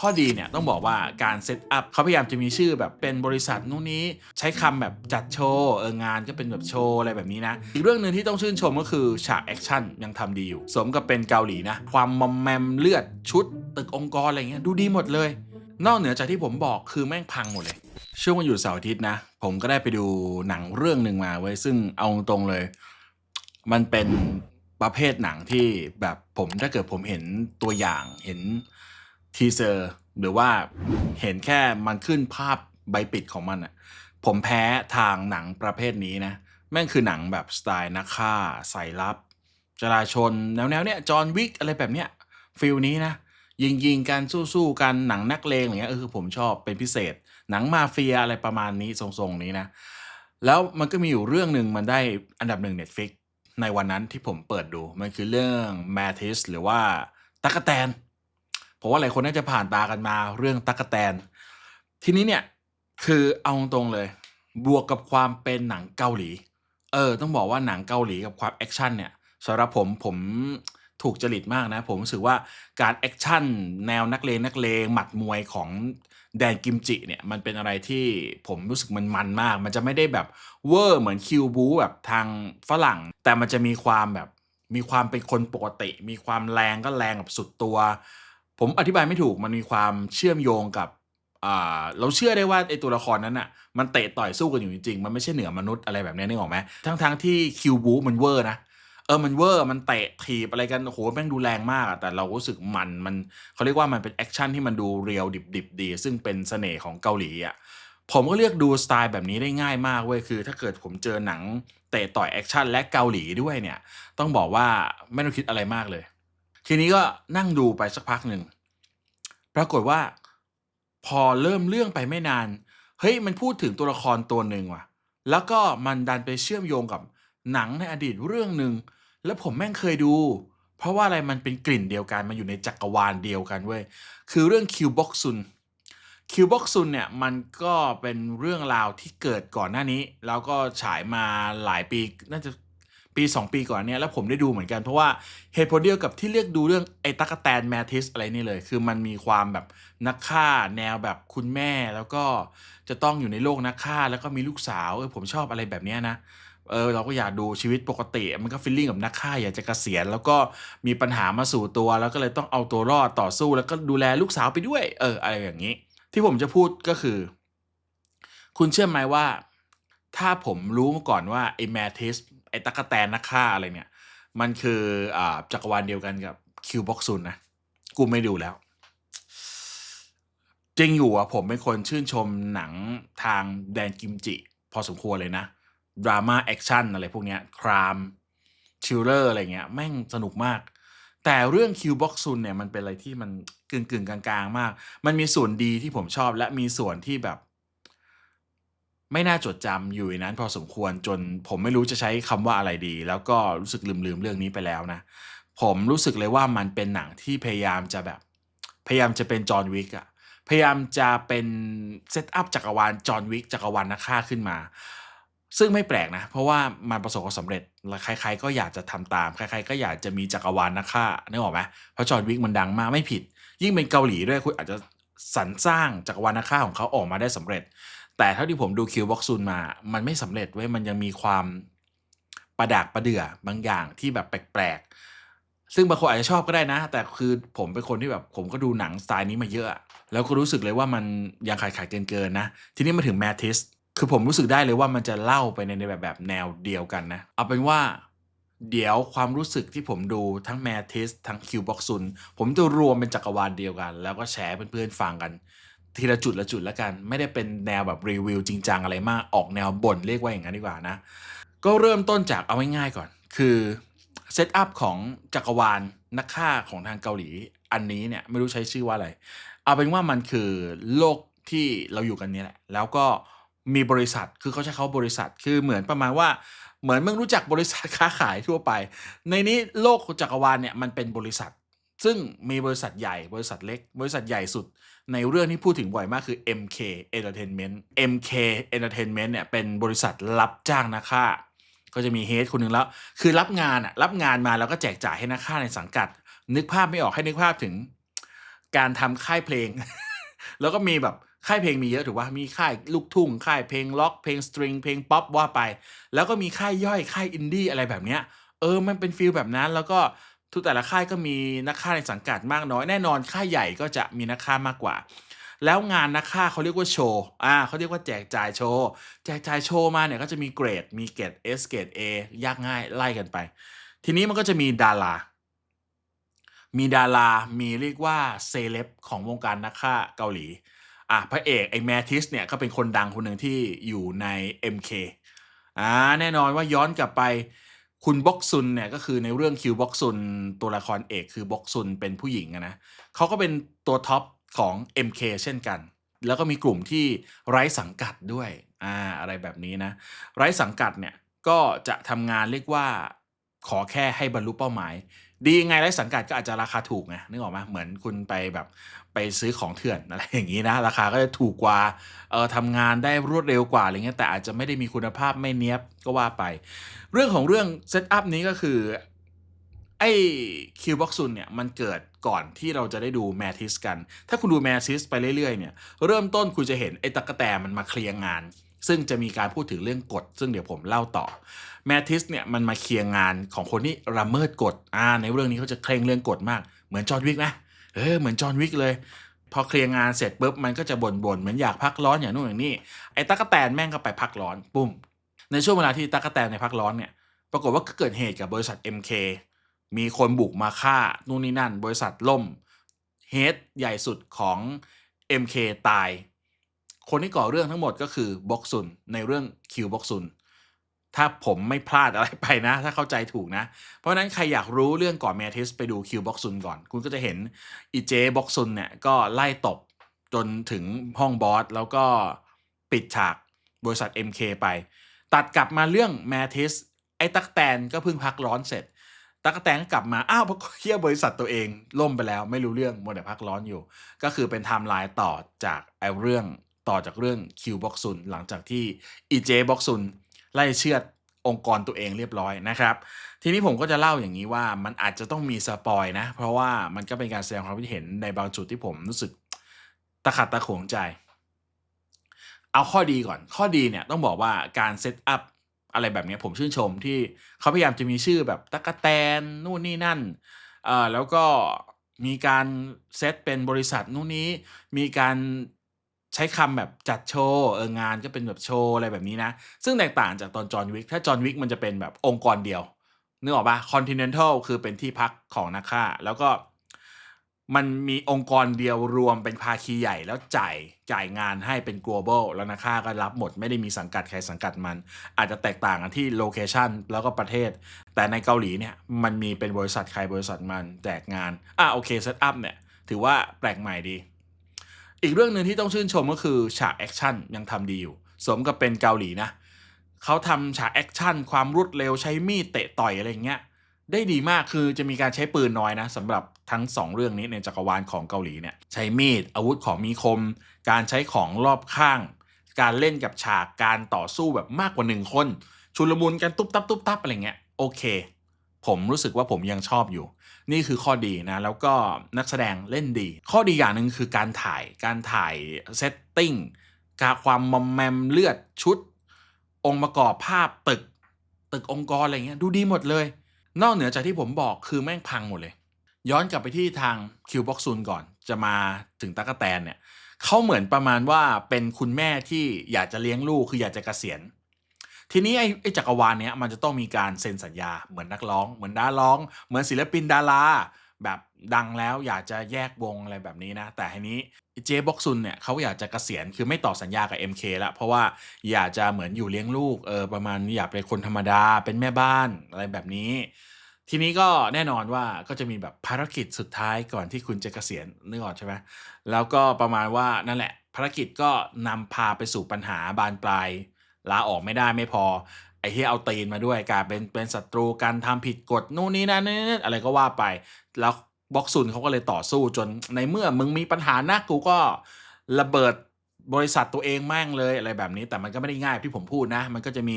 ข้อดีเนี่ยต้องบอกว่าการเซตอัพเขาพยายามจะมีชื่อแบบเป็นบริษัทนู่นนี้ใช้คำแบบจัดโชว์เอองานก็เป็นแบบโชว์อะไรแบบนี้นะ อีกเรื่องหนึ่งที่ต้องชื่นชมก็คือฉากแอคชั่นยังทำดีอยู่ สมกับเป็นเกาหลีนะ ความมอมแมมเลือดชุด ตึกองค์กรอะไรเงี้ยดูดีหมดเลย นอกเหนือจากที่ผมบอกคือแม่งพังหมดเลย ช่วงวันหยุดเสาร์อาทิตย์นะ ผมก็ได้ไปดูหนังเรื่องหนึ่งมาเว้ยซึ่งเอาตรงเลย มันเป็นประเภทหนังที่แบบผมถ้าเกิดผมเห็นตัวอย่างเห็น ทีเซอร์ หรือว่าเห็นแค่มันขึ้นภาพใบปิดของมันอะผมแพ้ทางหนังประเภทนี้นะ แม่งคือหนังแบบสไตล์นักฆ่าสายลับ จราชนแนวๆเนี้ยจอห์นวิกอะไรแบบเนี้ยฟิลนี้นะ ยิงยิงๆกันสู้ๆกันหนังนักเลงอะไรเงี้ยเออคือผมชอบเป็นพิเศษ หนังมาเฟียอะไรประมาณนี้ทรงๆนี้นะ แล้วมันก็มีอยู่เรื่องหนึ่งมันได้อันดับหนึ่ง Netflix ในวันนั้นที่ผมเปิดดูมันคือเรื่อง Matis หรือว่าตั๊กแตน ผมว่าหลายคนน่าจะผ่านตากันมาเรื่องตั๊กแตน ทีนี้เนี่ยคือเอาตรงๆเลยบวกกับความเป็นหนังเกาหลี เออ ต้องบอกว่าหนังเกาหลีกับความแอคชั่นเนี่ยสำหรับผมผมถูกจริตมากนะ ผมรู้สึกว่าการแอคชั่นแนวนักเลงนักเลงหมัดมวยของแดนกิมจิเนี่ยมันเป็นอะไรที่ผมรู้สึกมันมันมาก มันจะไม่ได้แบบเวอร์เหมือนคิวบูแบบทางฝรั่ง แต่มันจะมีความแบบมีความเป็นคนปกติ มีความแรงก็แรงแบบสุดตัว ผมอธิบายไม่ถูกมันมีความเชื่อมโยงกับเราเชื่อได้ว่าไอตัวละครนั้นอะมันเตะต่อยสู้กันอยู่จริงๆ มันไม่ใช่เหนือมนุษย์อะไรแบบนี้นึกออกไหมทั้งๆทที่คิวบูมันเวอร์นะเออมันเวอร์มันเตะถีบอะไรกันโอ้โหแม่งดูแรงมากอะแต่เรารู้สึกมันมันเขาเรียกว่ามันเป็นแอคชั่นที่มันดูเรียวดิบๆดี ซึ่งเป็นเสน่ห์ของเกาหลีอะผมก็เลือกดูสไตล์แบบนี้ได้ง่ายมากเว้ยคือ ถ้าเกิดผมเจอหนังเตะต่อยแอคชั่นและเกาหลีด้วยเนี่ย ต้องบอกว่าไม่ต้องคิดอะไรมากเลย ทีนี้ก็นั่งดูไปสักพักหนึ่ง ปรากฏว่า พอเริ่มเรื่องไปไม่นาน เฮ้ยมันพูดถึงตัวละครตัวหนึ่งว่ะ แล้วก็มันดันไปเชื่อมโยงกับหนังในอดีตเรื่องหนึ่ง แล้วผมแม่งเคยดู เพราะว่าอะไรมันเป็นกลิ่นเดียวกัน มันอยู่ในจักรวาลเดียวกันเว้ย คือเรื่องคิวบ็อกซุนคิวบ็อกซุนเนี่ยมันก็เป็นเรื่องราวที่เกิดก่อนหน้านี้ แล้วก็ฉายมาหลายปีน่าจะ ปี 2 ปีก่อนเนี่ยแล้วผมได้ดูเหมือนกันเพราะว่าเหตุผลเดียวกับที่เลือกดูเรื่องไอ้ตั๊กแตนแมทิสอะไรนี่เลย คือมันมีความแบบนักฆ่าแนวแบบคุณแม่แล้วก็จะต้องอยู่ในโลกนักฆ่าแล้วก็มีลูกสาวเออผมชอบอะไรแบบเนี้ยนะเออเราก็อยากดูชีวิตปกติ มันก็ฟีลลิ่งกับนักฆ่าอยากจะเกษียณแล้วก็มีปัญหามาสู่ตัว แล้วก็เลยต้องเอาตัวรอดต่อสู้ แล้วก็ดูแลลูกสาวไปด้วย เออ อะไรอย่างนี้ ที่ผมจะพูดก็คือ คุณเชื่อไหมว่า ถ้าผมรู้มาก่อนว่าไอ้แมทิส ไอ้ตั๊กแตนนักฆ่าอะไรเนี่ย มันคืออ่าจักรวาลเดียวกันกับคิวบ็อกซุนนะ กูไม่ดูแล้ว จริงอยู่อะผมเป็นคนชื่นชมหนังทางแดนกิมจิ พอสมควรเลยนะ ดราม่าแอคชั่นอะไรพวกเนี้ยครามชิลเลอร์อะไรเงี้ย แม่งสนุกมาก แต่เรื่องคิวบ็อกซุนเนี่ยมันเป็นอะไรที่มันกึ่งกึ่งๆกลางๆ มาก มันมีส่วนดีที่ผมชอบและมีส่วนที่แบบ ไม่น่าจดจำอยู่ในนั้นพอสมควรจนผมไม่รู้จะใช้คำว่าอะไรดี แล้วก็รู้สึกลืมๆเรื่องนี้ไปแล้วนะ ผมรู้สึกเลยว่ามันเป็นหนังที่พยายามจะแบบ พยายามจะเป็นจอห์นวิกอะพยายามจะเป็นเซตอัพจักรวาลจอห์นวิกจักรวาลนักฆ่าขึ้นมา ซึ่งไม่แปลกนะ เพราะว่ามันประสบความสำเร็จและใครๆก็อยากจะทำตามใครๆก็อยากจะมีจักรวาลนักฆ่านึกออกไหมเพราะจอห์นวิกมันดังมากไม่ผิด ยิ่งเป็นเกาหลีด้วยคุณอาจจะ สรรสร้างจักรวาลนักฆ่าของเขาออกมาได้สำเร็จ แต่เท่าที่ผมดูคิวบ็อกซูนมา มันไม่สำเร็จเว้ยมันยังมีความประดากประเดือบางอย่างที่แบบแปลกๆ ซึ่งบางคนอาจจะชอบก็ได้นะ แต่คือผมเป็นคนที่แบบผมก็ดูหนังสไตล์นี้มาเยอะ แล้วก็รู้สึกเลยว่ามันยังขายขายเกินๆนะ ทีนี้มาถึงแมทิสคือผมรู้สึกได้เลยว่ามันจะเล่าไปในแบบแบบแนวเดียวกันนะ เอาเป็นว่า เดี๋ยวความรู้สึกที่ผมดูทั้งแมทิสทั้งคิวบ็อกซุน ผมจะรวมเป็นจักรวาลเดียวกัน แล้วก็แชร์เพื่อนๆฟังกัน ทีละจุดละจุดแล้วกัน ไม่ได้เป็นแนวแบบรีวิวจริงจังอะไรมากออกแนวบ่นเรียกว่าอย่างนั้นดีกว่านะ ก็เริ่มต้นจากเอาง่ายๆก่อน คือเซตอัพของจักรวาลนักฆ่าของทางเกาหลีอันนี้เนี่ยไม่รู้ใช้ชื่อว่าอะไร เอาเป็นว่ามันคือโลกที่เราอยู่กันนี่แหละ แล้วก็ มีบริษัทคือเขาใช้เขาบริษัทคือเหมือนประมาณว่าเหมือนมึงรู้จักบริษัทค้าขายทั่วไป ในนี้โลกจักรวาลเนี่ยมันเป็นบริษัท ซึ่งมีบริษัทใหญ่บริษัทเล็ก บริษัทใหญ่สุด ในเรื่องที่พูดถึงบ่อยมากคือ MK Entertainment MK Entertainment เนี่ยเป็นบริษัทรับจ้างนักฆ่า ก็จะมีเฮดคนหนึ่งแล้ว คือรับงานอะรับงานมาแล้วก็แจกจ่ายให้นักฆ่าในสังกัด นึกภาพไม่ออกให้นึกภาพถึง การทำค่ายเพลง แล้วก็มีแบบ ค่ายเพลงมีเยอะถูกป่ะมีค่ายลูกทุ่ง ค่ายเพลงล็อกเพลงสตริงเพลงป๊อปว่าไป แล้วก็มีค่ายย่อยค่ายอินดี้อะไรแบบเนี้ยเออมันเป็นฟีลแบบนั้น แล้วก็ทุกแต่ละค่ายก็มีนักฆ่าในสังกัดมากน้อยแน่นอนค่ายใหญ่ก็จะมีนักฆ่ามากกว่า แล้วงานนักฆ่าเขาเรียกว่าโชว์อ่าเขาเรียกว่าแจกจ่ายโชว์แจกจ่ายโชว์มาเนี่ยก็จะมีเกรดมีเกรด S เกรด A ยากง่ายไล่กันไป ทีนี้มันก็จะมีดารามีดารา มีเรียกว่าเซเลบของวงการนักฆ่าเกาหลี อะพระเอกไอ้แมทิสเนี่ยก็เป็นคนดังคนหนึ่งที่อยู่ใน MK อ่าแน่นอนว่าย้อนกลับไปคุณบ็อกซุนเนี่ยก็คือในเรื่องคิวบ็อกซุนตัวละครเอกคือบ็อกซุนเป็นผู้หญิงนะเขาก็เป็นตัวท็อปของ MK เช่นกัน แล้วก็มีกลุ่มที่ไร้สังกัดด้วยอ่าอะไรแบบนี้นะ ไร้สังกัดเนี่ยก็จะทำงานเรียกว่าขอแค่ให้บรรลุเป้าหมาย ดียังไงไร้สังกัดก็อาจจะราคาถูกไงนึกออกไหมเหมือนคุณไปแบบไปซื้อของเถื่อนอะไรอย่างนี้นะ ราคาก็จะถูกกว่าเออทำงานได้รวดเร็วกว่าอะไรเงี้ยแต่อาจจะไม่ได้มีคุณภาพไม่เนี้ยบก็ว่าไป เรื่องของเรื่องเซตอัพนี้ก็คือไอ้คิวบ็อกซุนเนี่ยมันเกิดก่อนที่เราจะได้ดูแมทิสกัน ถ้าคุณดูแมทิสไปเรื่อยๆเนี่ยเริ่มต้นคุณจะเห็นไอ้ตะกะแตมันมาเคลียร์งาน ซึ่งจะมีการพูดถึงเรื่องกฎ ซึ่งเดี๋ยวผมเล่าต่อ แมทิสเนี่ยมันมาเคลียร์งานของคนที่ละเมิดกฎอ่าในเรื่องนี้เขาจะเคร่งเรื่องกฎมาก เหมือนจอห์นวิกนะเออเหมือนจอห์นวิกเลย พอเคลียร์งานเสร็จปุ๊บมันก็จะบ่นๆเหมือนอยากพักร้อนอย่างนู้นอย่างนี้ไอ้ตะกะแตนแม่งก็ไปพักร้อนปุ้ม ในช่วงเวลาที่ตะกะแตนในพักร้อนเนี่ยปรากฏว่าเกิดเหตุกับบริษัท MK มีคนบุกมาฆ่านู่นนี่นั่น บริษัทล่มเฮดใหญ่สุดของ MK ตาย คนที่ก่อเรื่องทั้งหมดก็คือบ็อกซุนในเรื่องคิวบ็อกซุนถ้าผมไม่พลาดอะไรไปนะ ถ้าเข้าใจถูกนะ เพราะฉะนั้นใครอยากรู้เรื่องก่อนแมทิสไปดูคิวบ็อกซุนก่อน คุณก็จะเห็นอีเจบ็อกซุนเนี่ยก็ไล่ตบจนถึงห้องบอสแล้วก็ปิดฉากบริษัท MK ไป ตัดกลับมาเรื่องแมทิสไอ้ตักแตนก็เพิ่งพักร้อนเสร็จ ตักแตนก็กลับมา อ้าวเพราะเฮียบริษัทตัวเองล่มไปแล้วไม่รู้เรื่องมัวแต่พักร้อนอยู่ ก็คือเป็นไทม์ไลน์ต่อจากไอ้เรื่อง ต่อจากเรื่องคิวบ็อกซุนหลังจากที่อีเจบ็อกซุนไล่เชือดองค์กรตัวเองเรียบร้อยนะครับ ทีนี้ผมก็จะเล่าอย่างนี้ว่ามันอาจจะต้องมีสปอยนะ เพราะว่ามันก็เป็นการแสดงความคิดเห็นในบางจุดที่ผมรู้สึกตะขัดตะขวงใจ เอาข้อดีก่อน ข้อดีเนี่ยต้องบอกว่าการเซตอัพอะไรแบบนี้ผมชื่นชมที่เขาพยายามจะมีชื่อแบบตะกะแตนนู่นนี่นั่นเอ่อแล้วก็มีการเซตเป็นบริษัทนู่นนี้ มีการ ใช้คำแบบจัดโชว์เอองานก็เป็นแบบโชว์อะไรแบบนี้นะ ซึ่งแตกต่างจากตอนจอห์นวิกถ้าจอห์นวิกมันจะเป็นแบบองค์กรเดียวนึกออกปะคอนติเนนทัลคือเป็นที่พักของนักฆ่า แล้วก็มันมีองค์กรเดียวรวมเป็นภาคีใหญ่แล้วจ่ายจ่ายงานให้เป็น global แล้วนักฆ่าก็รับหมดไม่ได้มีสังกัดใครสังกัดมัน อาจจะแตกต่างกันที่โลเคชันแล้วก็ประเทศ แต่ในเกาหลีเนี่ยมันมีเป็นบริษัทใครบริษัทมันแจกงานอะโอเคเซตอัพเนี่ยถือว่าแปลกใหม่ดี อีกเรื่องหนึ่งที่ต้องชื่นชมก็คือฉากแอคชั่นยังทำดีอยู่ สมกับเป็นเกาหลีนะเขาทำฉากแอคชั่นความรวดเร็วใช้มีดเตะต่อยอะไรอย่างเงี้ยได้ดีมากคือจะมีการใช้ปืนน้อยนะสำหรับทั้งสองเรื่องนี้ในจักรวาลของเกาหลีเนี่ยใช้มีดอาวุธของมีคม การใช้ของรอบข้าง การเล่นกับฉากการต่อสู้แบบมากกว่าหนึ่งคน ชุลมุนกันตุ๊บตับตุ๊บตับอะไรเงี้ยโอเค ผมรู้สึกว่าผมยังชอบอยู่ นี่คือข้อดีนะ แล้วก็นักแสดงเล่นดี ข้อดีอย่างหนึ่งคือการถ่ายการถ่ายเซตติ้งการความมอมแมมเลือดชุด องค์ประกอบภาพตึก ตึกองค์กรอะไรเงี้ยดูดีหมดเลย นอกเหนือจากที่ผมบอกคือแม่งพังหมดเลย ย้อนกลับไปที่ทางคิวบ็อกซุนก่อนจะมาถึงตั๊กแตนเนี่ยเขาเหมือนประมาณว่าเป็นคุณแม่ที่อยากจะเลี้ยงลูกคืออยากจะเกษียณ ทีนี้ไอ้ไอจักรวาลเนี้ยมันจะต้องมีการเซ็นสัญญาเหมือนนักร้อง เหมือนดาร้อง เหมือนศิลปินดาราแบบดังแล้วอยากจะแยกวงอะไรแบบนี้นะ แต่ทีนี้เจบ็อกซุนเนี่ยเขาอยากจะเกษียณคือไม่ต่อสัญญากับ MK แล้วเพราะว่าอยากจะเหมือนอยู่เลี้ยงลูกเออประมาณอยากเป็นคนธรรมดาเป็นแม่บ้านอะไรแบบนี้ ทีนี้ก็แน่นอนว่าก็จะมีแบบภารกิจสุดท้ายก่อนที่คุณจะเกษียณนึกออกใช่ไหมแล้วก็ประมาณว่านั่นแหละภารกิจก็นำพาไปสู่ปัญหาบานปลาย ลาออกไม่ได้ไม่พอ ไอ้ที่เอาตีนมาด้วยกลายเป็นเป็นศัตรูกันทำผิดกฎนู่นนี่นั่นนี่อะไรก็ว่าไป แล้วบ็อกซุนเขาก็เลยต่อสู้จนในเมื่อมึงมีปัญหานะกูก็ระเบิดบริษัทตัวเองแม่งเลยอะไรแบบนี้แต่มันก็ไม่ได้ง่ายที่ผมพูดนะ มันก็จะมี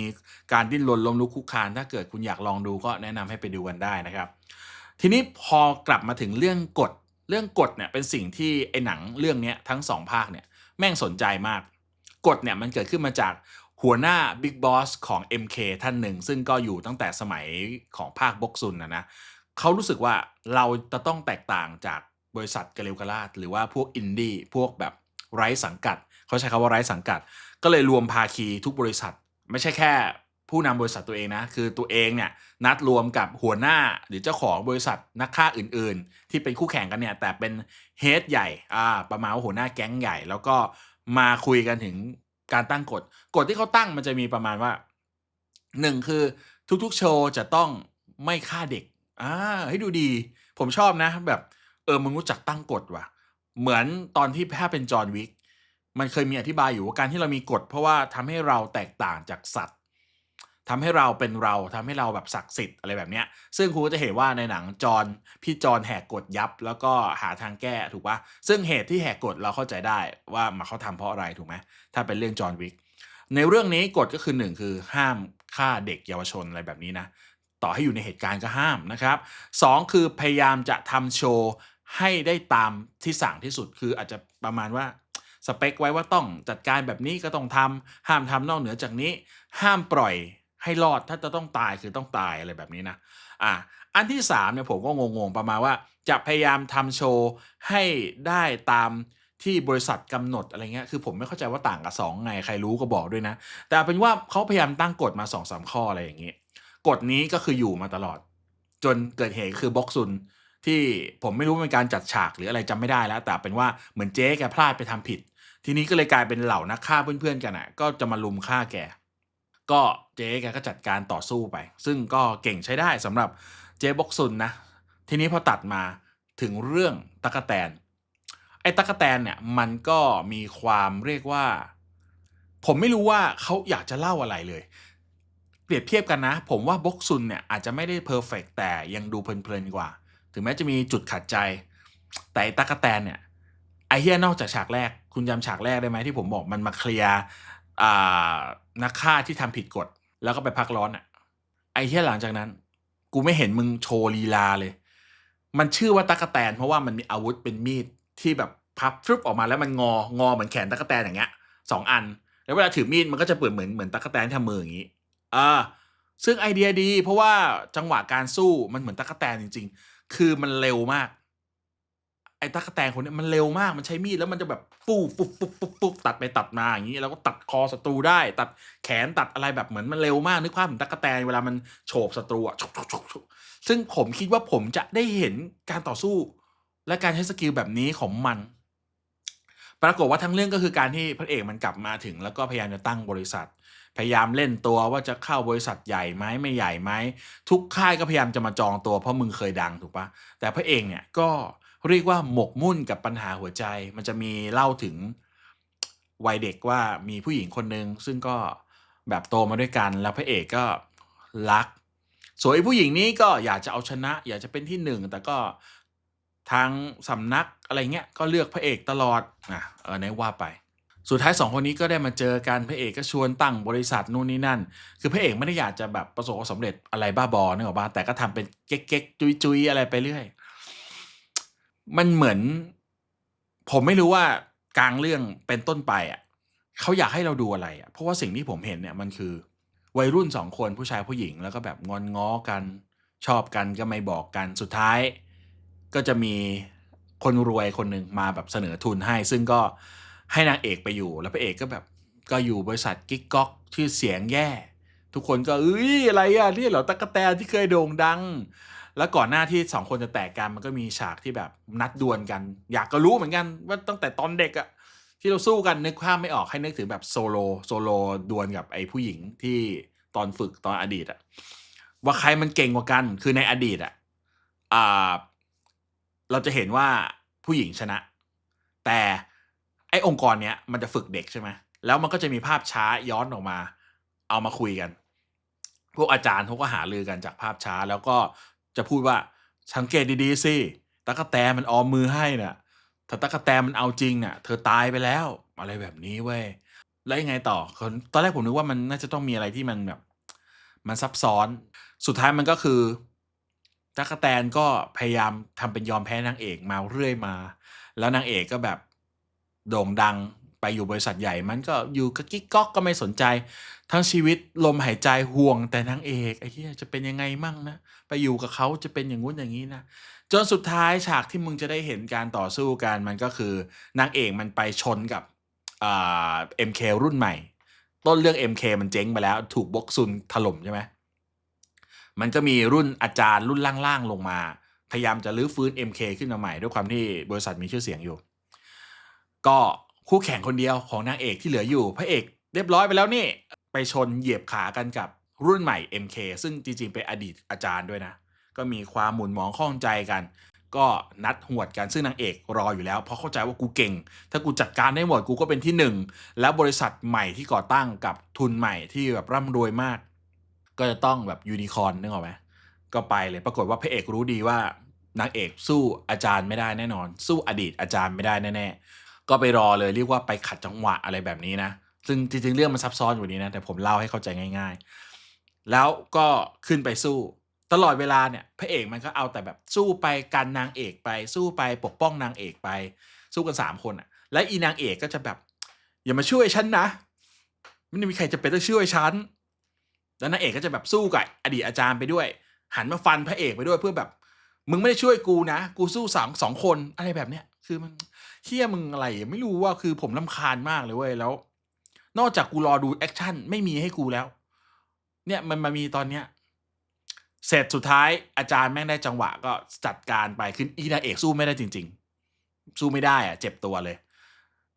การดิ้นรนล้มลุกคุกคาน ถ้าเกิดคุณอยากลองดูก็แนะนำให้ไปดูกันได้นะครับ ทีนี้พอกลับมาถึงเรื่องกฎเรื่องกฎเนี่ยเป็นสิ่งที่ไอ้หนังเรื่องนี้ทั้งสองภาคเนี่ยแม่งสนใจมากกฎเนี่ยมันเกิดขึ้นมาจาก หัวหน้าบิ๊กบอสของ MK ท่านหนึ่ง ซึ่งก็อยู่ตั้งแต่สมัยของภาคบกซุนนะนะเขารู้สึกว่าเราจะต้องแตกต่างจากบริษัทกาเลวกาลาดหรือว่าพวกอินดี้พวกแบบไร้สังกัด เขาใช้คำว่าไร้สังกัด ก็เลยรวมภาคีทุกบริษัท ไม่ใช่แค่ผู้นำบริษัทตัวเองนะ คือตัวเองเนี่ยนัดรวมกับหัวหน้าหรือเจ้าของบริษัทนักฆ่าอื่น ๆ ที่เป็นคู่แข่งกันเนี่ยแต่เป็นเฮดใหญ่อ่าประมาณว่าหัวหน้าแก๊งใหญ่ แล้วก็มาคุยกันถึง การตั้งกฎกฎที่เขาตั้งมันจะมีประมาณว่าหนึ่งคือทุกๆ โชว์จะต้องไม่ฆ่าเด็กอ่าให้ดูดี ผมชอบนะ แบบเออมึงรู้จักตั้งกฎว่ะ เหมือนตอนที่ถ้าเป็นจอห์นวิกมันเคยมีอธิบายอยู่ว่าการที่เรามีกฎเพราะว่าทำให้เราแตกต่างจากสัตว์ ทำให้เราเป็นเราทำให้เราแบบศักดิ์สิทธิ์อะไรแบบเนี้ย ซึ่งครูก็จะเห็นว่าในหนังจอนพี่จอนแหกกฎยับ แล้วก็หาทางแก้ถูกปะซึ่งเหตุที่แหกกฎเราเข้าใจได้ว่ามาเขาทำเพราะอะไรถูกไหมถ้าเป็นเรื่องจอนวิกในเรื่องนี้กฎก็คือหนึ่งคือห้ามฆ่าเด็กเยาวชนอะไรแบบนี้นะต่อให้อยู่ในเหตุการณ์ก็ห้ามนะครับสองคือพยายามจะทำโชว์ให้ได้ตามที่สั่งที่สุดคืออาจจะประมาณว่าสเปคไว้ว่าต้องจัดการแบบนี้ก็ต้องทำห้ามทำนอกเหนือจากนี้ ห้ามปล่อย ให้รอดถ้าจะต้องตายคือต้องตายอะไรแบบนี้นะอะอันที่สามเนี่ยผมก็งงๆประมาณว่า จะพยายามทำโชว์ให้ได้ตามที่บริษัทกำหนดอะไรเงี้ยคือผมไม่เข้าใจว่าต่างกับสองไงใครรู้ก็บอกด้วยนะ แต่เป็นว่าเขาพยายามตั้งกฎมาสองสามข้ออะไรอย่างนี้กฎนี้ก็คืออยู่มาตลอด จนเกิดเหตุคือบล็อกซุนที่ผมไม่รู้เป็นการจัดฉากหรืออะไรจำไม่ได้แล้ว แต่เป็นว่าเหมือนเจ๊แกพลาดไปทำผิด ทีนี้ก็เลยกลายเป็นเหล่านักฆ่าเพื่อนๆกันอะ ก็จะมาลุมฆ่าแก ก็เจ๊แกก็จัดการต่อสู้ไป ซึ่งก็เก่งใช้ได้สำหรับเจ๊บกซุนนะ ทีนี้พอตัดมาถึงเรื่องตะกะแตน ไอ้ตะกะแตนเนี่ยมันก็มีความเรียกว่า ผมไม่รู้ว่าเขาอยากจะเล่าอะไรเลย เปรียบเทียบกันนะ ผมว่าบกซุนเนี่ยอาจจะไม่ได้เพอร์เฟกแต่ยังดูเพลินๆกว่า ถึงแม้จะมีจุดขัดใจ แต่ไอ้ตะกะแตนเนี่ยไอเฮียนอกจากฉากแรก คุณจำฉากแรกได้ไหมที่ผมบอกมันมาเคลียร์ นักฆ่าที่ทำผิดกฎ แล้วก็ไปพักร้อนอะ ไอเฮียหลังจากนั้น กูไม่เห็นมึงโชว์ลีลาเลย มันชื่อว่าตะกะแตน เพราะว่ามันมีอาวุธเป็นมีดที่แบบพับฟึบออกมาแล้วมันงองอเหมือนแขนตะกะแตนอย่างเงี้ยสองอัน แล้วเวลาถือมีดมันก็จะเปิดเหมือนเหมือนตะกะแตนทำมืออย่างงี้อ่าซึ่งไอเดียดี เพราะว่าจังหวะการสู้มันเหมือนตะกะแตนจริง ๆ คือมันเร็วมาก ไอ้ตะกะแตนคนนี้มันเร็วมากมันใช้มีดแล้วมันจะแบบฟูฟุบฟุบฟุบฟุบตัดไปตัดมาอย่างนี้แล้วก็ตัดคอศัตรูได้ ตัดแขนตัดอะไรแบบเหมือนมันเร็วมากนึกภาพเหมือนตะกะแตนเวลามันโฉบศัตรูอะฉกฉกฉกซึ่งผมคิดว่าผมจะได้เห็นการต่อสู้ และการใช้สกิลแบบนี้ของมัน ปรากฏว่าทั้งเรื่องก็คือการที่พระเอกมันกลับมาถึง แล้วก็พยายามจะตั้งบริษัท พยายามเล่นตัวว่าจะเข้าบริษัทใหญ่ไหมไม่ใหญ่ไหมทุกค่ายก็พยายามจะมาจองตัวเพราะมึงเคยดังถูกปะแต่พระเอกเนี่ยก็เเรียกว่าหมกมุ่นกับปัญหาหัวใจ มันจะมีเล่าถึงวัยเด็กว่ามีผู้หญิงคนหนึ่งซึ่งก็แบบโตมาด้วยกัน แล้วพระเอกก็รัก ส่วนไอ้ผู้หญิงนี้ก็อยากจะเอาชนะ อยากจะเป็นที่หนึ่งแต่ก็ทางสำนักอะไรเงี้ยก็เลือกพระเอกตลอดอะเออในว่าไป สุดท้ายสองคนนี้ก็ได้มาเจอกันพระเอกก็ชวนตั้งบริษัทนู่นนี่นั่น คือพระเอกไม่ได้อยากจะแบบประสบความสำเร็จอะไรบ้าบอนึกออกปะแต่ก็ทำเป็นเก๊กๆจุยๆอะไรไปเรื่อย มันเหมือน ผมไม่รู้ว่ากลางเรื่องเป็นต้นไปอะเขาอยากให้เราดูอะไรอะเพราะว่าสิ่งที่ผมเห็นเนี่ยมันคือ วัยรุ่นสองคนผู้ชายผู้หญิงแล้วก็แบบงอนง้อกัน ชอบกันก็ไม่บอกกันสุดท้าย ก็จะมีคนรวยคนหนึ่งมาแบบเสนอทุนให้ ซึ่งก็ให้นางเอกไปอยู่ แล้วพระเอกก็แบบก็อยู่บริษัทกิ๊กก๊อกชื่อเสียงแย่ ทุกคนก็เอ้ยอะไรอะนี่เหรอตะกะแตนที่เคยโด่งดัง แล้วก่อนหน้าที่สองคนจะแตกกันมันก็มีฉากที่แบบนัดดวลกัน อยากก็รู้เหมือนกันว่าตั้งแต่ตอนเด็กอะที่เราสู้กันนึกภาพไม่ออกให้นึกถึงแบบโซโลโซโลดวลกับไอ้ผู้หญิงที่ตอนฝึกตอนอดีตอะว่าใครมันเก่งกว่ากันคือในอดีตอะอ่าเราจะเห็นว่าผู้หญิงชนะ แต่ไอ้องค์กรเนี้ยมันจะฝึกเด็กใช่ไหมแล้วมันก็จะมีภาพช้าย้อนออกมา เอามาคุยกัน พวกอาจารย์เขาก็หาลือกันจากภาพช้า แล้วก็ จะพูดว่าสังเกตดีๆสิตะกะแตมันออมมือให้น่ะถ้าตะกะแตมันเอาจริงน่ะ เธอตายไปแล้ว อะไรแบบนี้เว้ยแล้วยังไงต่อตอนแรกผมนึกว่ามันน่าจะต้องมีอะไรที่มันแบบ มันซับซ้อน สุดท้ายมันก็คือตั๊กแตนก็พยายามทำเป็นยอมแพ้นางเอกมาเรื่อยมา แล้วนางเอกก็แบบโด่งดัง ไปอยู่บริษัทใหญ่มันก็อยู่กกิ๊กก๊อกก็ไม่สนใจ ทั้งชีวิตลมหายใจห่วงแต่นางเอกไอ้เหี้ยจะเป็นยังไงมั่งนะ ไปอยู่กับเขาจะเป็นอย่างงู้นอย่างนี้นะ จนสุดท้ายฉากที่มึงจะได้เห็นการต่อสู้กันมันก็คือนางเอกมันไปชนกับเอ่า MK รุ่นใหม่ ต้นเรื่อง MK มันเจ๊งไปแล้วถูกบกซุนถล่มใช่ไหมมันก็มีรุ่นอาจารย์รุ่นล่างๆลงมา พยายามจะรื้อฟื้น MK ขึ้นมาใหม่ ด้วยความที่บริษัทมีชื่อเสียงอยู่ ก็ คู่แข่งคนเดียวของนางเอกที่เหลืออยู่พระเอกเรียบร้อยไปแล้วนี่ไปชนเหยียบขากันกับรุ่นใหม่ MK ซึ่งจริงๆเป็นอดีตอาจารย์ด้วยนะ ก็มีความหมุนหมองข้องใจกัน ก็นัดหวดกันซึ่งนางเอกรออยู่แล้ว เพราะเข้าใจว่ากูเก่ง ถ้ากูจัดการได้หมดกูก็เป็นที่หนึ่งแล้วบริษัทใหม่ที่ก่อตั้งกับทุนใหม่ที่แบบร่ำรวยมาก ก็จะต้องแบบยูนิคอร์นนึกออกไหมก็ไปเลยปรากฏว่าพระเอกรู้ดีว่านางเอกสู้อาจารย์ไม่ได้แน่นอน สู้อดีตอาจารย์ไม่ได้แน่ๆ ก็ไปรอเลยเรียกว่าไปขัดจังหวะอะไรแบบนี้นะ ซึ่งจริงๆเรื่องมันซับซ้อนกว่านี้นะ แต่ผมเล่าให้เข้าใจง่าย ๆ แล้วก็ขึ้นไปสู้ ตลอดเวลาเนี่ยพระเอกมันก็เอาแต่แบบสู้ไปกันนางเอกไป สู้ไปปกป้องนางเอกไป สู้กันสามคนอะ และอีนางเอกก็จะแบบ อย่ามาช่วยฉันนะไม่มีใครจะเป็นต้องช่วยฉันแล้วนางเอกก็จะแบบสู้กับอดีตอาจารย์ไปด้วย หันมาฟันพระเอกไปด้วยเพื่อแบบ มึงไม่ได้ช่วยกูนะ กูสู้สามสองคนอะไรแบบเนี้ยคือมัน เฮี้ยมึงอะไรไม่รู้ว่าคือผมลำคาญมากเลยเว้ยแล้ว นอกจากกูรอดูแอคชั่นไม่มีให้กูแล้ว เนี่ยมันมามีตอนเนี้ยเสร็จสุดท้ายอาจารย์แม่งได้จังหวะก็จัดการไปคืออีนางเอกสู้ไม่ได้จริง ๆ สู้ไม่ได้อะเจ็บตัวเลย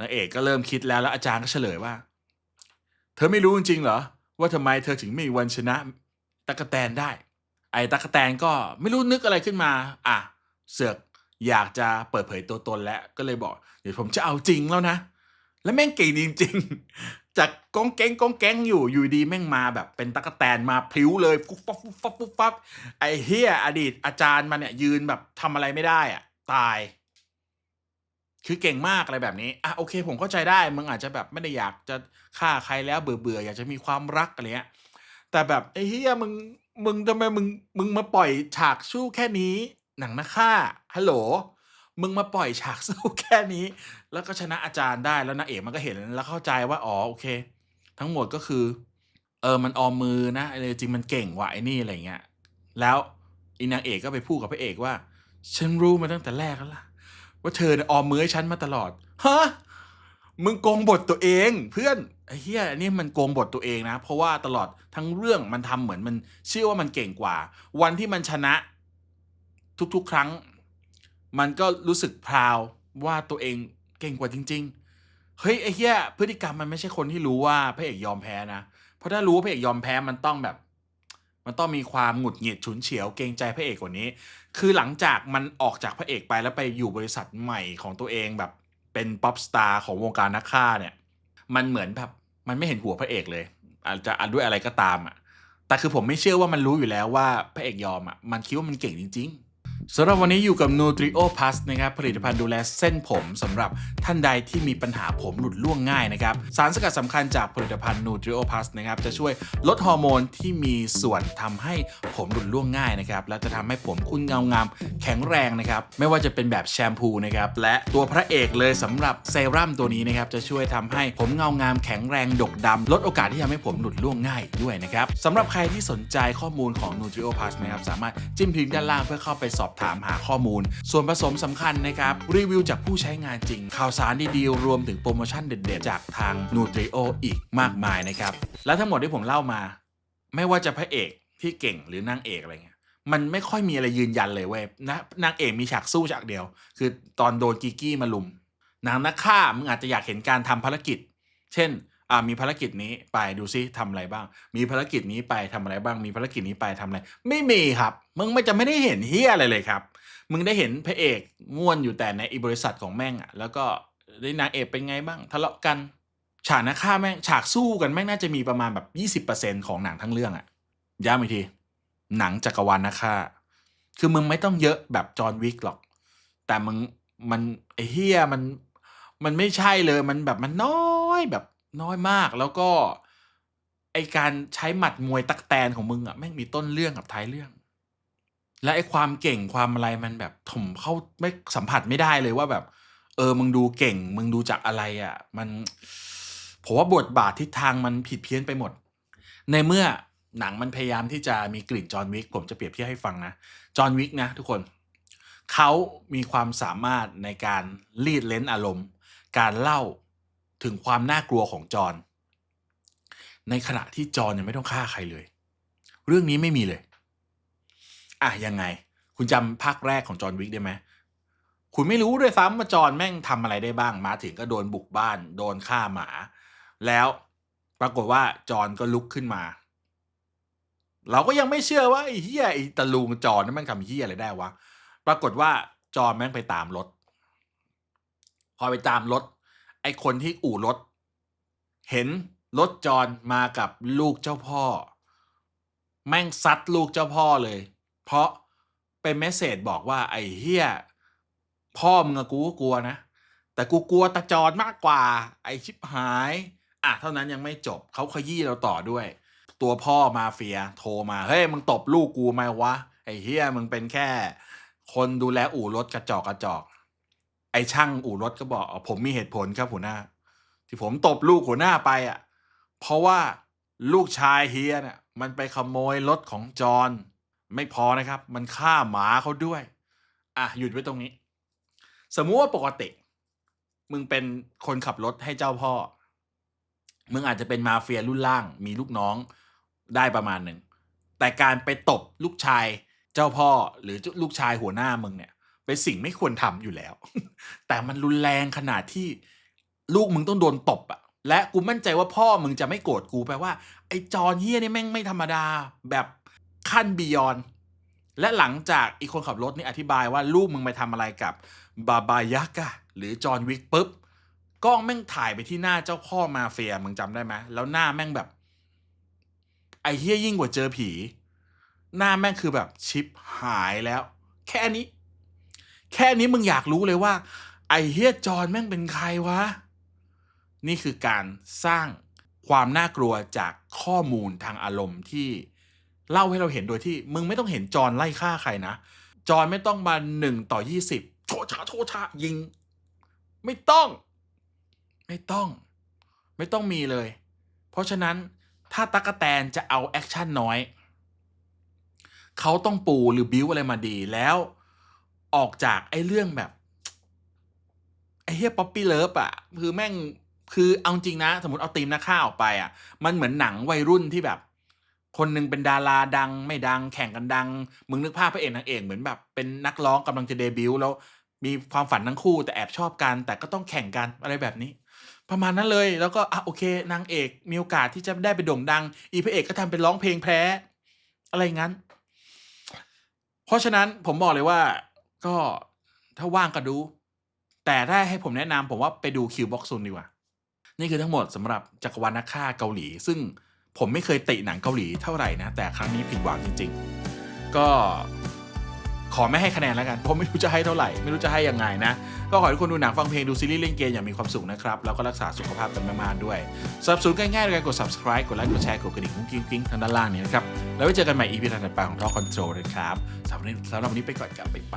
นางเอกก็เริ่มคิดแล้วแล้วอาจารย์ก็เฉลยว่า เธอไม่รู้จริงๆเหรอว่าทำไมเธอถึงไม่มีวันชนะตะกะแตนได้ ไอ้ตะกะแตนก็ไม่รู้นึกอะไรขึ้นมา อะ เสือก อยากจะเปิดเผยตัวตนแล้วก็เลยบอก เดี๋ยวผมจะเอาจริงแล้วนะ แล้วแม่งเก่งจริงๆ จากกองแก๊งกองแก๊งอยู่อยู่ดีแม่งมาแบบเป็นตะกแตนมาพลิ้วเลยฟุ๊บฟับฟุ๊บฟับฟุบฟับไอเฮียอดีตอาจารย์มันเนี่ยยืนแบบทำอะไรไม่ได้อะตาย คือเก่งมากอะไรแบบนี้อะโอเค ผมเข้าใจได้มึงอาจจะแบบไม่ได้อยากจะฆ่าใครแล้วเบื่อเบื่ออยากจะมีความรักอะไรเงี้ยแต่แบบไอ้เฮียมึงมึงทำไมมึงมึงมาปล่อยฉากสู้แค่นี้ หนังนะฆ่าฮัลโหลมึงมาปล่อยฉากสู้แค่นี้ แล้วก็ชนะอาจารย์ได้แล้วนางเอกมันก็เห็นแล้วเข้าใจว่าอ๋อโอเค ทั้งหมดก็คือ เออมันออมมือนะไอ้จริงมันเก่งว่ะไอ้นี่อะไรเงี้ยแล้วอีนางเอกก็ไปพูดกับพระเอกว่า ฉันรู้มาตั้งแต่แรกแล้วล่ะ ว่าเธอเนี่ยออมมือให้ฉันมาตลอดฮะมึงโกงบทตัวเอง เพื่อนไอ้เหี้ยอันนี้มันโกงบทตัวเองนะ เพราะว่าตลอดทั้งเรื่องมันทำเหมือนมันเชื่อว่ามันเก่งกว่า วันที่มันชนะ ทุกๆ ครั้ง มันก็รู้สึกพราวว่าตัวเองเก่งกว่าจริง ๆ เฮ้ยไอ้เหี้ยพฤติกรรมมันไม่ใช่คนที่รู้ว่าพระเอกยอมแพ้นะ เพราะถ้ารู้ว่าพระเอกยอมแพ้มันต้องแบบ มันต้องมีความหงุดหงิดฉุนเฉียวเกรงใจพระเอกกว่านี้ คือหลังจากมันออกจากพระเอกไปแล้วไปอยู่บริษัทใหม่ของตัวเองแบบเป็นป๊อปสตาร์ของวงการนักฆ่าเนี่ย มันเหมือนแบบมันไม่เห็นหัวพระเอกเลย อาจจะอาจด้วยอะไรก็ตามอะ แต่คือผมไม่เชื่อว่ามันรู้อยู่แล้วว่าพระเอกยอมอะ มันคิดว่ามันเก่งจริง ๆ สำหรับวันนี้อยู่กับ Nutrio Plus นะครับผลิตภัณฑ์ดูแลเส้นผมสำหรับท่านใดที่มีปัญหาผมหลุดร่วงง่ายนะครับสารสกัดสำคัญจากผลิตภัณฑ์ Nutrio Plus นะครับจะช่วยลดฮอร์โมนที่มีส่วนทำให้ผมหลุดร่วงง่ายนะครับและจะทำให้ผมคุณเงางามแข็งแรงนะครับไม่ว่าจะเป็นแบบแชมพูนะครับและตัวพระเอกเลยสำหรับเซรั่มตัวนี้นะครับจะช่วยทำให้ผมเงางามแข็งแรงดกดำลดโอกาสที่ทำให้ผมหลุดร่วงง่ายด้วยนะครับสำหรับใครที่สนใจข้อมูลของ Nutrio Plus นะครับสามารถจิ้มลิงก์ด้านล่างเพื่อเข้าไปสอบอบถามหาข้อมูล ส่วนผสมสำคัญนะครับ รีวิวจากผู้ใช้งานจริง ข่าวสารดีๆ รวมถึงโปรโมชั่นเด็ดๆ จากทาง Nutrio อีกมากมายนะครับ และทั้งหมดที่ผมเล่ามา ไม่ว่าจะพระเอกที่เก่งหรือนางเอกอะไรเงี้ยมันไม่ค่อยมีอะไรยืนยันเลยเว้ยนะนางเอกมีฉากสู้ฉากเดียว คือตอนโดนกิกี้มาลุมนางนักฆ่ามึงอาจจะอยากเห็นการทำภารกิจ เช่น อ่ามีภารกิจนี้ไปดูซิทำอะไรบ้าง มีภารกิจนี้ไปทำอะไรบ้าง มีภารกิจนี้ไปทำอะไร ไม่มีครับ มึงไม่จะไม่ได้เห็นเฮียอะไรเลยครับ มึงได้เห็นพระเอกง่วนอยู่แต่ในอีบริษัทของแม่งอะ แล้วก็ได้นางเอกเป็นไงบ้าง ทะเลาะกัน ฉากนักฆ่าแม่ง ฉากสู้กันแม่งน่าจะมีประมาณแบบ 20%ของหนังทั้งเรื่องอะ ย้ำอีกที หนังจักรวาลนักฆ่า คือมึงไม่ต้องเยอะแบบจอห์นวิกหรอก แต่มึงมันไอเฮียมันมันไม่ใช่เลย มันแบบมันน้อยแบบ น้อยมากแล้วก็ ไอการใช้หมัดมวยตักแตนของมึงอะแม่งมีต้นเรื่องกับท้ายเรื่อง และไอความเก่งความอะไรมันแบบถมเข้าไม่สัมผัสไม่ได้เลยว่าแบบ เออมึงดูเก่ง มึงดูจากอะไรอะ่ะ มันผมว่าบทบาททิศทางมันผิดเพี้ยนไปหมด ในเมื่อหนังมันพยายามที่จะมีกลิ่นจอห์นวิกผมจะเปรียบเทียบให้ฟังนะจอห์นวิกนะทุกคนเขามีความสามารถในการรีดเลนอารมณ์ การเล่า ถึงความน่ากลัวของจอห์นในขณะที่จอห์นยังไม่ต้องฆ่าใครเลย เรื่องนี้ไม่มีเลย อะยังไง คุณจำภาคแรกของจอห์นวิกได้ไหมคุณไม่รู้ด้วยซ้ำว่าจอห์นแม่งทำอะไรได้บ้าง มาถึงก็โดนบุกบ้าน โดนฆ่าหมา แล้วปรากฏว่าจอห์นก็ลุกขึ้นมา เราก็ยังไม่เชื่อว่าไอ้เฮียไอ้ตะลุงจอห์นนั่นแม่งทำเฮียอะไรได้วะ ปรากฏว่าจอห์นแม่งไปตามรถ พอไปตามรถ ไอ้คนที่อู่รถ เห็นรถจอนมากับลูกเจ้าพ่อ แม่งซัดลูกเจ้าพ่อเลย เพราะเป็นเมสเซจบอกว่า ไอ้เฮียพ่อมึงกูก็กลัวนะ แต่กูกลัวตาจรมากกว่า ไอ้ชิบหาย อะเท่านั้นยังไม่จบเขาขยี้เราต่อด้วย ตัวพ่อมาเฟียโทรมาเฮ้ยมึงตบลูกกูไหมวะไอ้เฮียมึงเป็นแค่ คนดูแลอู่รถกระจอกกระจอก อ้ช่างอู่รถก็บอก ผมมีเหตุผลครับหัวหน้า ที่ผมตบลูกหัวหน้าไปอะ เพราะว่าลูกชายเฮียเนี่ยมันไปขโมยรถของจอนไม่พอนะครับ มันฆ่าหมาเขาด้วย อะหยุดไว้ตรงนี้ สมมุติว่าปกติ มึงเป็นคนขับรถให้เจ้าพ่อ มึงอาจจะเป็นมาเฟียรุ่นล่าง มีลูกน้องได้ประมาณหนึ่ง แต่การไปตบลูกชายเจ้าพ่อหรือลูกชายหัวหน้ามึงเนี่ย เป็นสิ่งไม่ควรทำอยู่แล้ว แต่มันรุนแรงขนาดที่ลูกมึงต้องโดนตบอะและกูมั่นใจว่าพ่อมึงจะไม่โกรธกูแปลว่าไอ้จอนเฮียนี่แม่งไม่ธรรมดาแบบขั้นบียอน และหลังจากอีกคนขับรถนี่อธิบายว่าลูกมึงไปทำอะไรกับบาบายักอะหรือจอห์นวิกปุ๊บกล้องแม่งถ่ายไปที่หน้าเจ้าพ่อมาเฟียมึงจำได้ไหมแล้วหน้าแม่งแบบ ไอ้เฮียยิ่งกว่าเจอผี หน้าแม่งคือแบบชิปหายแล้ว แค่นี้ แค่นี้มึงอยากรู้เลยว่า ไอเฮียจอนแม่งเป็นใครวะ นี่คือการสร้างความน่ากลัวจากข้อมูลทางอารมณ์ที่เล่าให้เราเห็นโดยที่ มึงไม่ต้องเห็นจอนไล่ฆ่าใครนะ จอนไม่ต้องมาหนึ่งต่อยี่สิบโชชาโชชายิง ไม่ต้อง ไม่ต้อง ไม่ต้องมีเลย เพราะฉะนั้นถ้าตั๊กแตนจะเอาแอคชั่นน้อย เขาต้องปูหรือบิวอะไรมาดีแล้ว ออกจากไอ้เรื่องแบบไอ้เฮียป๊อปปี้เลิฟอะคือแม่งคือเอาจริงนะ สมมติเอาตีมนักฆ่าออกไปอะ มันเหมือนหนังวัยรุ่นที่แบบ คนหนึ่งเป็นดาราดัง ไม่ดัง แข่งกันดัง มึงนึกภาพพระเอกนางเอกเหมือนแบบ เป็นนักร้องกำลังจะเดบิวต์แล้ว มีความฝันทั้งคู่แต่แอบชอบกัน แต่ก็ต้องแข่งกันอะไรแบบนี้ ประมาณนั้นเลยแล้วก็อะโอเคนางเอกมีโอกาสที่จะได้ไปโด่งดัง อีพระเอกก็ทำเป็นร้องเพลงแพ้ อะไรงั้น เพราะฉะนั้นผมบอกเลยว่า ก็ถ้าว่างก็ดู แต่ถ้าให้ผมแนะนำผมว่าไปดูคิวบ็อกซุนดีกว่า นี่คือทั้งหมดสำหรับจักรวาลนักฆ่าเกาหลี ซึ่งผมไม่เคยติหนังเกาหลีเท่าไหร่นะ แต่ครั้งนี้ผิดหวังจริง ๆ ก็ ขอไม่ให้คะแนนแล้วกัน เพราะไม่รู้จะให้เท่าไหร่ ไม่รู้จะให้ยังไงนะ ก็ขอให้ทุกคนดูหนังฟังเพลงดูซีรีส์เล่นเกมอย่างมีความสุขนะครับ แล้วก็รักษาสุขภาพกันมากๆด้วยสับสนง่ายๆด้วยการกด subscribe กดไลค์กดแชร์กดกระดิ่งกุ้งกิ้งกิ้งทางด้านล่างนี้นะครับ แล้วไว้เจอกันใหม่ EP ถัดไปของ Talk Control นะครับสำหรับวันนี้สำหรับวันนี้ไปก่อนกับไปไป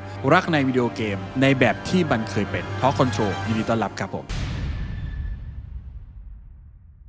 รักในวิดีโอเกมในแบบที่มันเคยเป็นเพราะคอนโทรลยินดีต้อนรับครับผม